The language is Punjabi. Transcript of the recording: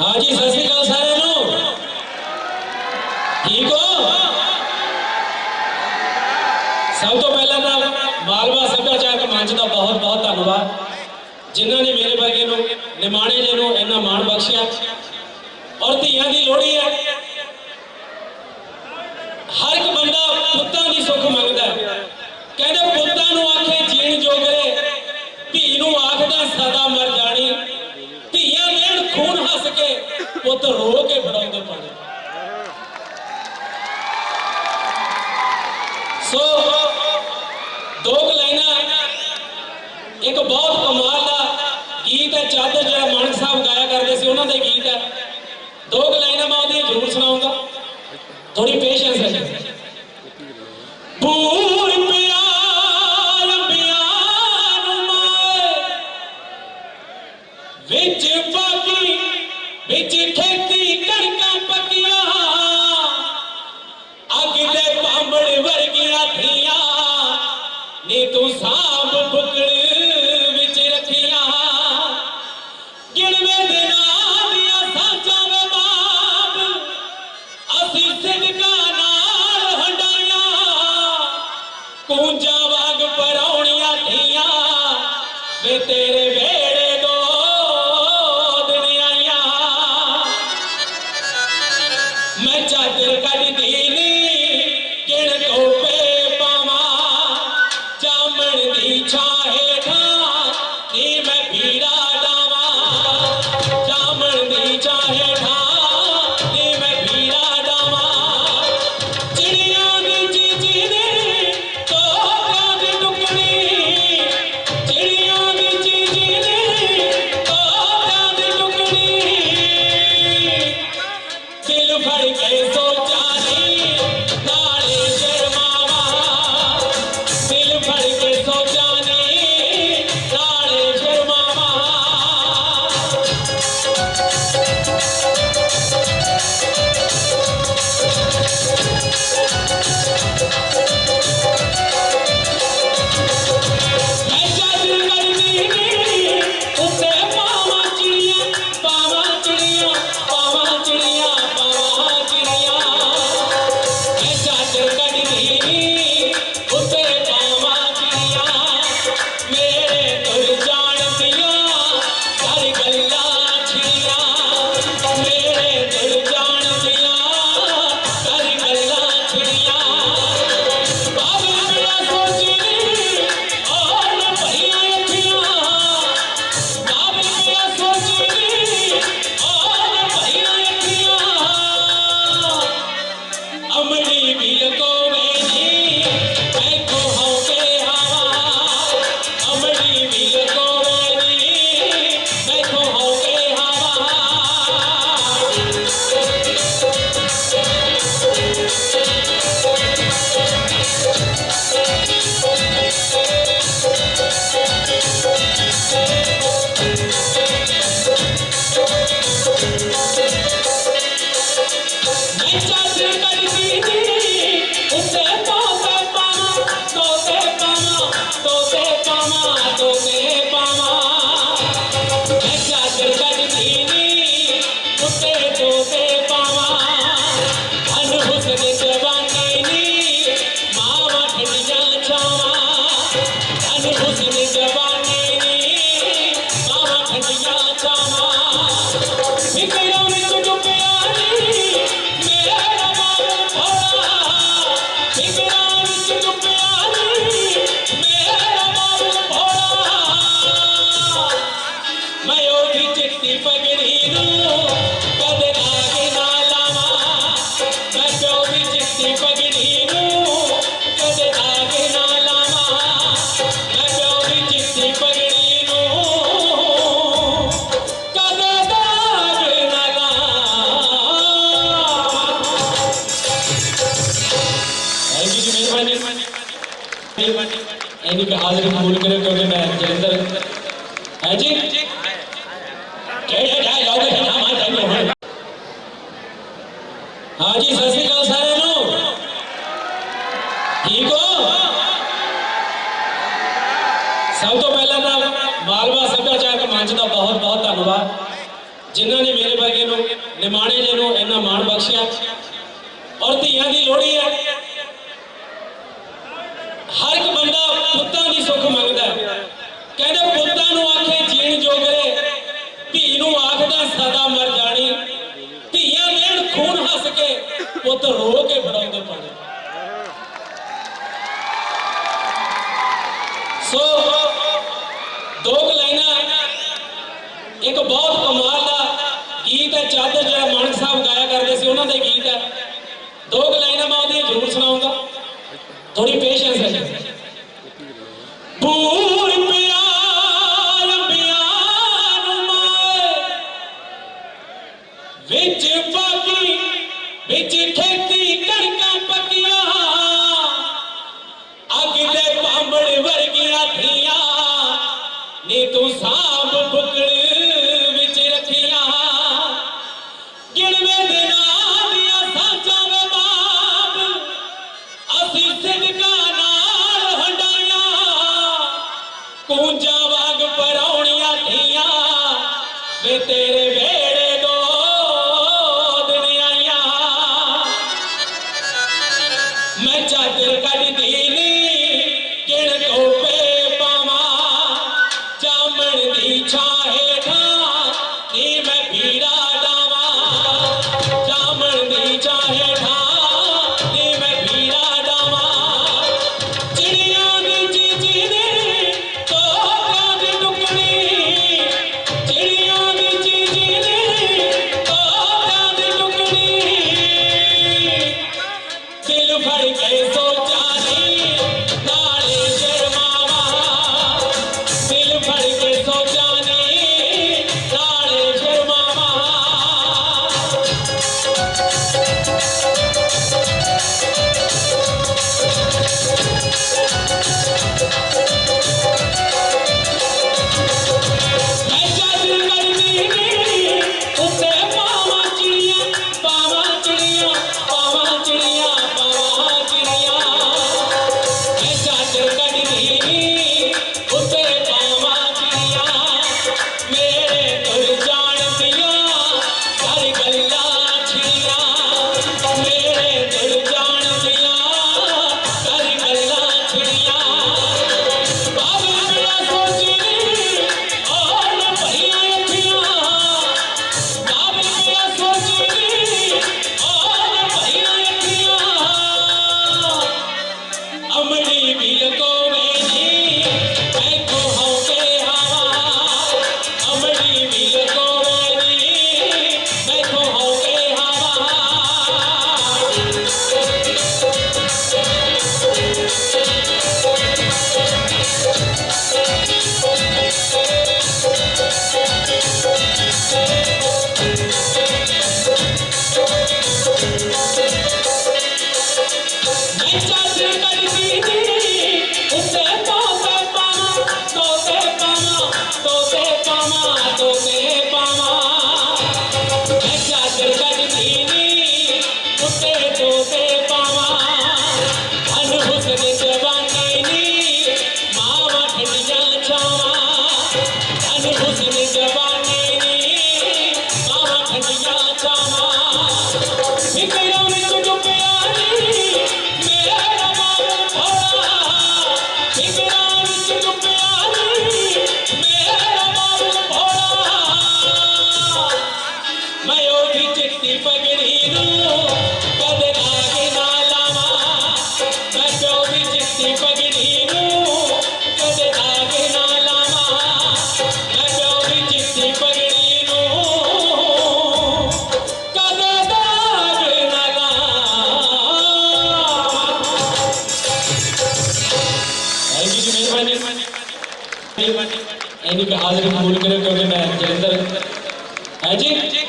ਹਾਂਜੀ, ਸਤਿ ਸ਼੍ਰੀ ਅਕਾਲ ਸਾਰਿਆਂ ਨੂੰ। ਠੀਕ ਹੋ? ਸਭ ਤੋਂ ਪਹਿਲਾਂ ਤਾਂ ਮਾਲਵਾ ਸੱਭਿਆਚਾਰਕ ਮੰਚ ਦਾ ਬਹੁਤ ਬਹੁਤ ਧੰਨਵਾਦ। ਜਿਨ੍ਹਾਂ ਨੇ ਮੇਰੇ ਵਰਗੇ ਨੂੰ, ਨਿਮਾਣੇ ਜੀ ਨੂੰ ਇੰਨਾ ਮਾਣ ਬਖਸ਼ਿਆ। ਔਰ ਧੀਆਂ ਦੀ ਲੋਹੜੀ ਹੈ। ਹਰ ਇੱਕ ਬੰਦਾ ਪੁੱਤਾਂ ਦੀ ਸੁੱਖ ਮੰਗਦਾ ਕਹਿੰਦੇ ਪੁੱਤਾਂ ਨੂੰ ਆਖੇ ਜੀਣ ਜੋਗਰੇ, ਧੀ ਨੂੰ ਆਖਦਾ ਸਦਾ ਮਰ ਜਾਣੀ। ਧੀਆਂ ਦੇਣ ਖੂਨ ਪੁੱਤ ਰੋ ਕੇ ਫੜਾਉਂਦੇ ਪਾਣੀ। ਸੋ, ਦੋ ਲਾਈਨਾਂ। ਇੱਕ ਬਹੁਤ ਕਮਾਲ ਦਾ ਗੀਤ ਹੈ ਚਾਦਰ ਜਿਹੜਾ ਮਾਨਕ ਸਾਹਿਬ ਗਾਇਆ ਕਰਦੇ ਸੀ, ਉਹਨਾਂ ਦਾ ਗੀਤ ਹੈ। ਦੋ ਕੁ ਲਾਈਨਾਂ ਮੈਂ ਉਹਦੀਆਂ ਜ਼ਰੂਰ ਸੁਣਾਉਂਗਾ। ਥੋੜੀ ਪੇਸ਼ੈਂਸ ਹੈ। Thank you. ਇਹਨੀ ਕਿ ਹਾਜ਼ਰੀ ਕਬੂਲ ਕਰੇ ਕਿਉਂਕਿ ਮੈਂ ਜਲੰਧਰ ਹੈ। ਜੀ? ਕਿਹੜੇ ਜਾਏ ਜਾਓਗੇ ਨਾ ਮਾਂ ਜਾਈਏ ਹਾਂ ਜੀ ਸਤਿ ਸ਼੍ਰੀ ਅਕਾਲ ਸਾਰਿਆਂ ਨੂੰ। ਠੀਕ ਹੋ? ਸਭ ਤੋਂ ਪਹਿਲਾਂ ਤਾਂ ਮਾਲਵਾ ਸੱਭਿਆਚਾਰਕ ਮੰਚ ਦਾ ਬਹੁਤ ਬਹੁਤ ਧੰਨਵਾਦ। ਜਿਨ੍ਹਾਂ ਨੇ ਮੇਰੇ ਵਰਗੇ ਨੂੰ, ਨਿਮਾਣੇ ਜੇ ਨੂੰ ਇੰਨਾ ਮਾਣ ਬਖਸ਼ਿਆ। ਔਰ ਧੀਆਂ ਦੀ ਲੋਹੜੀ ਹੈ। ਪੁੱਤਾਂ ਦੀ ਸੁੱਖ ਮੰਗਦਾ ਕਹਿੰਦੇ ਪੁੱਤਾਂ ਨੂੰ ਆਖੇ ਜੀਣ ਜੋਗਰੇ, ਧੀ ਨੂੰ ਆਖਦਾ ਸਦਾ ਮਰ ਜਾਣੀ। ਧੀਆਂ ਦੇਣ ਖੂਨ ਹੱਸ ਕੇ, ਪੁੱਤ ਰੋ ਕੇ ਫੜਾਉਂਦੇ ਪਾਣੀ। ਸੋ, ਦੋ ਲਾਈਨਾਂ। ਇੱਕ ਬਹੁਤ ਕਮਾਲ ਦਾ ਗੀਤ ਹੈ ਚਾਦਰ ਜਿਹੜਾ ਮਾਨਕ ਸਾਹਿਬ ਗਾਇਆ ਕਰਦੇ ਸੀ, ਉਹਨਾਂ ਦਾ ਗੀਤ ਹੈ। ਦੋ ਲਾਈਨਾਂ ਮੈਂ ਉਹਦੀਆਂ ਜ਼ਰੂਰ ਸੁਣਾਉਂਗਾ। ਥੋੜੀ ਪੇਸ਼ੈਂਸ ਹੈ। 不 ਕੂੰਜਾ ਵਾਂਗ ਪਰੌਣੀਆਂ ਧੀਆਂ ਵੇ ਤੇਰੇ ¡Ah.